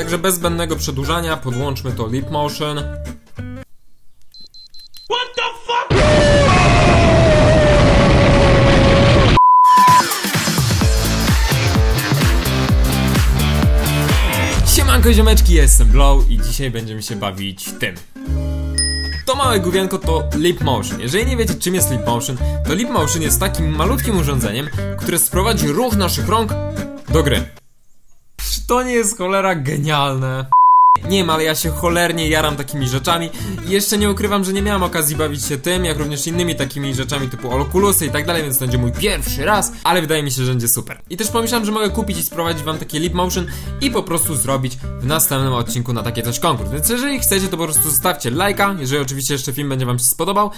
Także bez zbędnego przedłużania podłączmy to Leap Motion. Siemanko ziomeczki, jestem Blow i dzisiaj będziemy się bawić tym. To małe główienko to Leap Motion. Jeżeli nie wiecie czym jest Leap Motion, to Leap Motion jest takim malutkim urządzeniem, które sprowadzi ruch naszych rąk do gry. To nie jest cholera genialne? Nie wiem, ale ja się cholernie jaram takimi rzeczami i jeszcze nie ukrywam, że nie miałem okazji bawić się tym, jak również innymi takimi rzeczami typu Oculusy i tak dalej, więc to będzie mój pierwszy raz, ale wydaje mi się, że będzie super. I też pomyślałem, że mogę kupić i sprowadzić wam takie Leap Motion i po prostu zrobić w następnym odcinku na takie coś konkurs. Więc jeżeli chcecie, to po prostu zostawcie lajka, jeżeli oczywiście jeszcze film będzie wam się spodobał.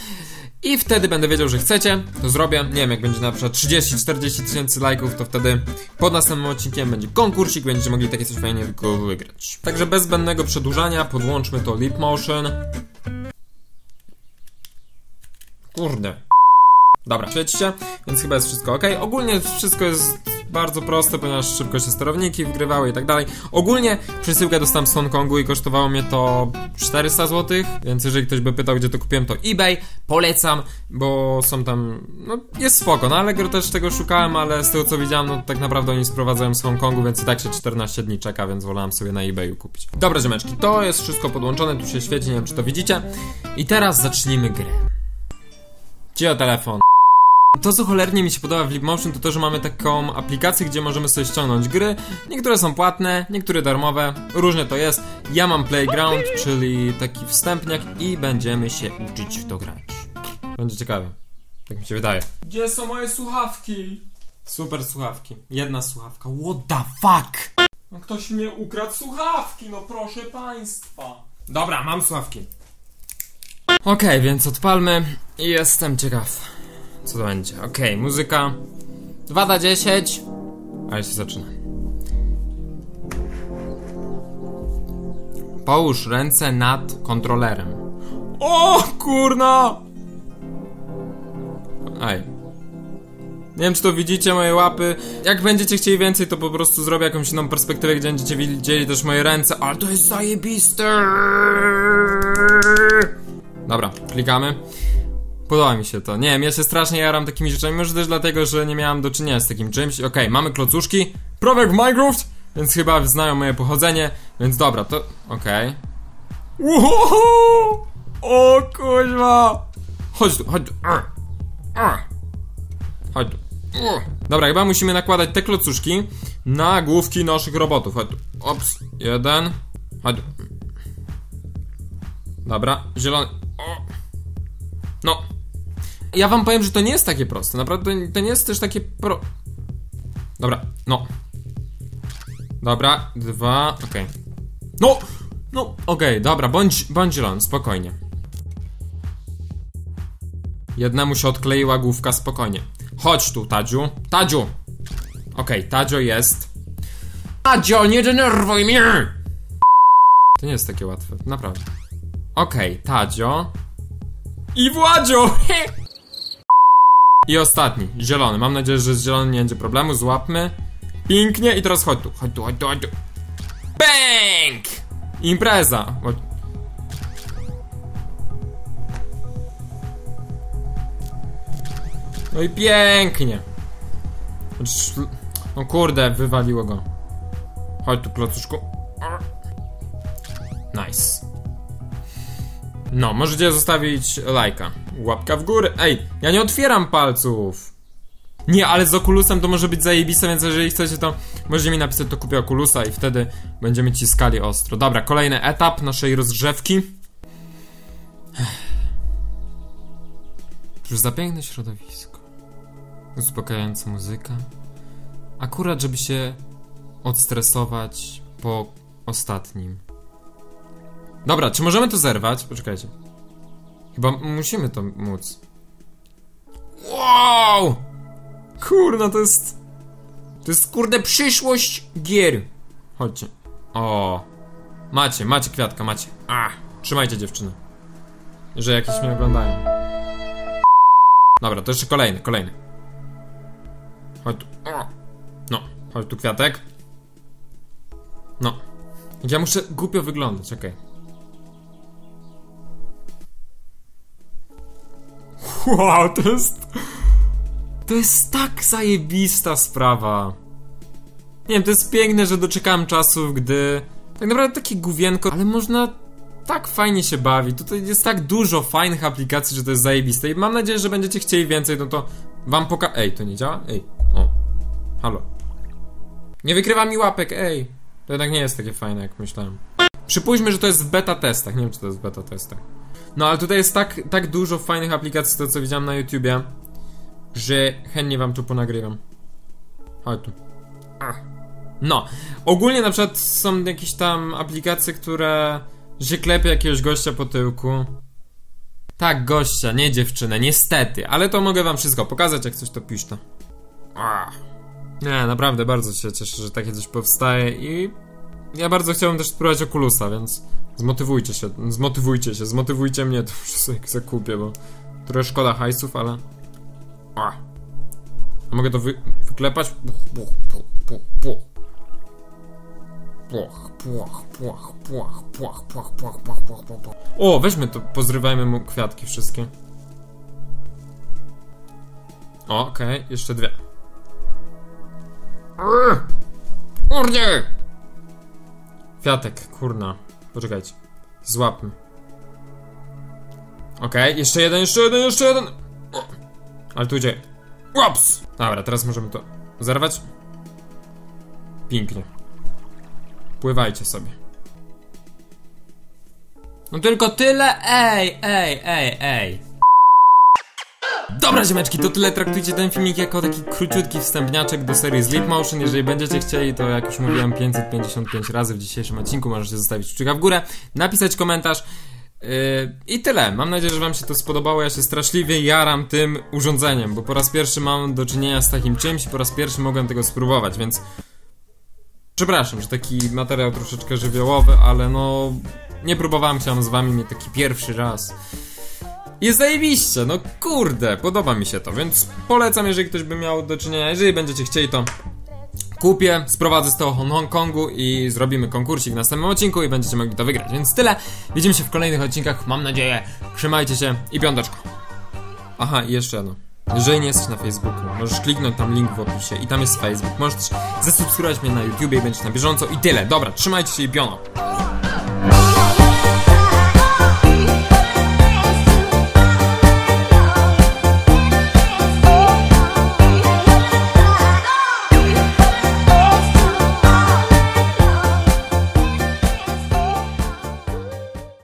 I wtedy będę wiedział, że chcecie, to zrobię. Nie wiem, jak będzie na przykład 30-40 tysięcy lajków, to wtedy pod następnym odcinkiem będzie konkursik, będziecie mogli takie coś fajnie wygrać. Także bez zbędnego przedłużania podłączmy to Leap Motion. Kurde. Dobra, świeci się, więc chyba jest wszystko ok. Ogólnie wszystko jest bardzo proste, ponieważ szybko się sterowniki wgrywały i tak dalej. Ogólnie przesyłkę dostałem z Hongkongu i kosztowało mnie to 400 zł, więc jeżeli ktoś by pytał, gdzie to kupiłem, to eBay. Polecam, bo są tam, no jest spoko. Na Allegro też tego szukałem, ale z tego co widziałem, no tak naprawdę oni sprowadzają z Hongkongu, więc i tak się 14 dni czeka, więc wolałem sobie na eBayu kupić. Dobra, ziomeczki, to jest wszystko podłączone, tu się świeci, nie wiem czy to widzicie. I teraz zacznijmy grę. Gdzie telefon? To, co cholernie mi się podoba w Leapmotion, to to, że mamy taką aplikację, gdzie możemy sobie ściągnąć gry. Niektóre są płatne, niektóre darmowe, różnie to jest. Ja mam Playground, czyli taki wstępniak i będziemy się uczyć w to grać. Będzie ciekawe. Tak mi się wydaje. Gdzie są moje słuchawki? Super słuchawki. Jedna słuchawka. What the fuck? No ktoś mnie ukradł słuchawki, no proszę państwa. Dobra, mam słuchawki. Okej, więc odpalmy jestem ciekaw. Co to będzie? Okay, muzyka 2 na 10 Ale się zaczyna Połóż ręce nad kontrolerem O kurna Aj nie wiem, czy to widzicie, moje łapy. Jak będziecie chcieli więcej, to po prostu zrobię jakąś inną perspektywę, gdzie będziecie widzieli też moje ręce. Ale to jest zajebiste! Dobra, klikamy. Podoba mi się to. Nie wiem, ja się strasznie jaram takimi rzeczami, może też dlatego, że nie miałem do czynienia z takim czymś. Okej, okay, mamy klocuszki. Prowek w Minecraft, więc chyba znają moje pochodzenie, więc dobra, to... Okej. Okay. O kuźwa! Chodź tu, chodź tu. Chodź tu. Dobra, chyba musimy nakładać te klocuszki na główki naszych robotów. Chodź tu. Ops, jeden. Chodź tu. Dobra, zielony. O. No, ja wam powiem, że to nie jest takie proste. Naprawdę to nie jest też takie pro... Dobra, no. Dobra, dwa, okej. Okay. No! No, okej, okay, dobra, bądź, bądź zielony, spokojnie. Jednemu się odkleiła główka, spokojnie. Chodź tu, Tadziu. Tadziu! Okej, okay, Tadzio jest. Tadzio, nie denerwuj mnie! To nie jest takie łatwe, naprawdę. Okej, okay, Tadzio. I Władzio! I ostatni, zielony. Mam nadzieję, że z zielonym nie będzie problemu. Złapmy. Pięknie i teraz chodź tu, chodź tu, chodź tu, chodź tu. Bang! Impreza. No i pięknie. No kurde, wywaliło go. Chodź tu, klocuszku. Nice. No, możecie zostawić lajka. Łapka w górę. Ej, ja nie otwieram palców. Nie, ale z Oculusem to może być zajebiste, więc jeżeli chcecie to możecie mi napisać, to kupię Oculusa i wtedy będziemy ciskali ostro. Dobra, kolejny etap naszej rozgrzewki. Już za piękne środowisko. Uspokajająca muzyka. Akurat, żeby się odstresować po ostatnim. Dobra, czy możemy to zerwać? Poczekajcie. Chyba musimy to móc. Wow! Kurna, to jest... To jest kurde przyszłość gier. Chodźcie. O. Macie, macie kwiatka, macie. A, trzymajcie dziewczyny. Że jakieś mnie oglądają. Dobra, to jeszcze kolejny, kolejny. Chodź tu. O. No, chodź tu kwiatek. No. Ja muszę głupio wyglądać, okej. Wow, to jest... To jest tak zajebista sprawa. Nie wiem, to jest piękne, że doczekałem czasów, gdy... Tak naprawdę takie główienko, ale można tak fajnie się bawić. Tutaj jest tak dużo fajnych aplikacji, że to jest zajebiste. I mam nadzieję, że będziecie chcieli więcej, no to wam poka... Ej, to nie działa? Ej, o. Halo. Nie wykrywa mi łapek, ej. To jednak nie jest takie fajne, jak myślałem. Przypuśćmy, że to jest w beta testach. Nie wiem, czy to jest w beta testach. No, ale tutaj jest tak, tak dużo fajnych aplikacji, to co widziałem na YouTubie, że chętnie wam tu ponagrywam. Chodź tu. Ach. No, ogólnie na przykład są jakieś tam aplikacje, które że klepie jakiegoś gościa po tyłku. Tak, gościa, nie dziewczynę, niestety, ale to mogę wam wszystko pokazać, jak coś to piszcie. Ach. Nie, naprawdę bardzo się cieszę, że takie coś powstaje i ja bardzo chciałbym też spróbować Oculusa, więc zmotywujcie się, zmotywujcie się, zmotywujcie mnie, to już sobie zakupię, bo trochę szkoda hajsów, ale... A, A mogę to wy wyklepać? Puch, puch, puch, puch, puch. Płoch, płoch, płoch, płoch, płoch, płoch, płoch, płoch, płoch, płoch, płoch. O, weźmy to, pozrywajmy mu kwiatki wszystkie. Okej, okay, jeszcze dwie. Kurde! Kwiatek, kurna. Poczekajcie. Złapmy. Okej, okay, jeszcze jeden, jeszcze jeden, jeszcze jeden! Ale tu idzie. Łops! Dobra, teraz możemy to zerwać. Pięknie. Pływajcie sobie. No tylko tyle, ej, ej, ej, ej. Dobra ziemeczki, to tyle, traktujcie ten filmik jako taki króciutki wstępniaczek do serii Sleep Motion Jeżeli będziecie chcieli, to jak już mówiłem 555 razy w dzisiejszym odcinku Możecie zostawić kciuka w górę, napisać komentarz Yy, I tyle. Mam nadzieję, że Wam się to spodobało. Ja się straszliwie jaram tym urządzeniem, bo po raz pierwszy mam do czynienia z takim czymś po raz pierwszy mogłem tego spróbować, więc Przepraszam, że taki materiał troszeczkę żywiołowy, ale no... Nie próbowałem się z wami mieć taki pierwszy raz. Jest zajebiście, no kurde, podoba mi się to, więc polecam, jeżeli ktoś by miał do czynienia, jeżeli będziecie chcieli, to kupię, sprowadzę z tego Hongkongu i zrobimy konkursik w następnym odcinku i będziecie mogli to wygrać, więc tyle. Widzimy się w kolejnych odcinkach, mam nadzieję. Trzymajcie się i piąteczko. Aha, i jeszcze jedno. Jeżeli nie jesteś na Facebooku, możesz kliknąć tam link w opisie i tam jest Facebook. Możesz też zasubskrybować mnie na YouTube i będziesz na bieżąco i tyle. Dobra, trzymajcie się i piono.